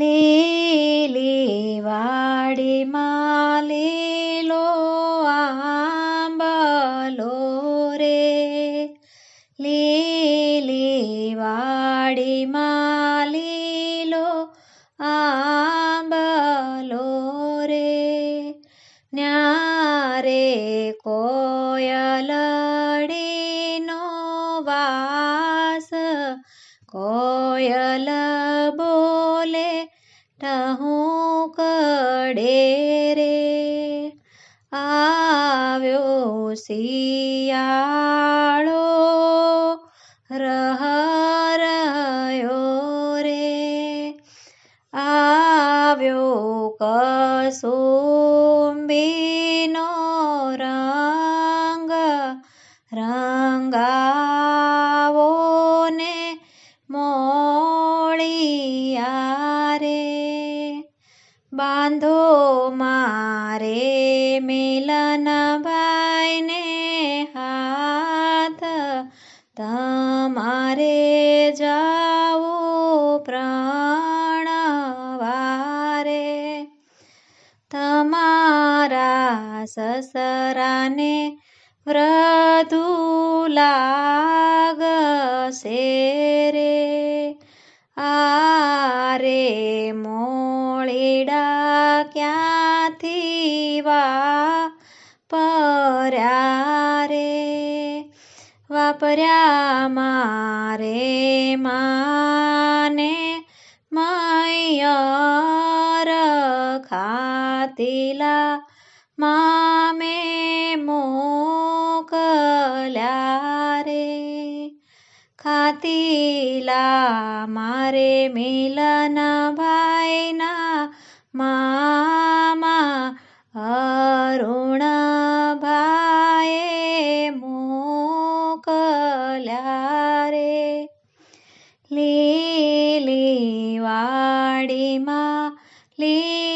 લીલી વાડીમાં લીલો આંબલો રે લીલી વાડીમાં લીલો આંબલો રે ન્યારે કોયલડીનો વાસ કોયલ બોલે ટહું કડે રે? આવ્યો શિયાળો રહ રહ્યો રે. આવ્યો કસુંબીનો રંગ રંગાવો બાંધો મારે મિલન ભાઈને હાથ. તમારે જાઓ પ્રણવારે. તમારા સસરાને વ્રધુ લાગશે રે. આરે મોળીડા ક્યાંથી વા પર્યા રે? વાપર્યા મારે માને મૈયર ખાતીલા મામે ખાતીલા મારે મિલના ભાઈના મામા અરુણ ભાઈએ મોકલ્યા રે લીલી વાડીમાં લીલો આ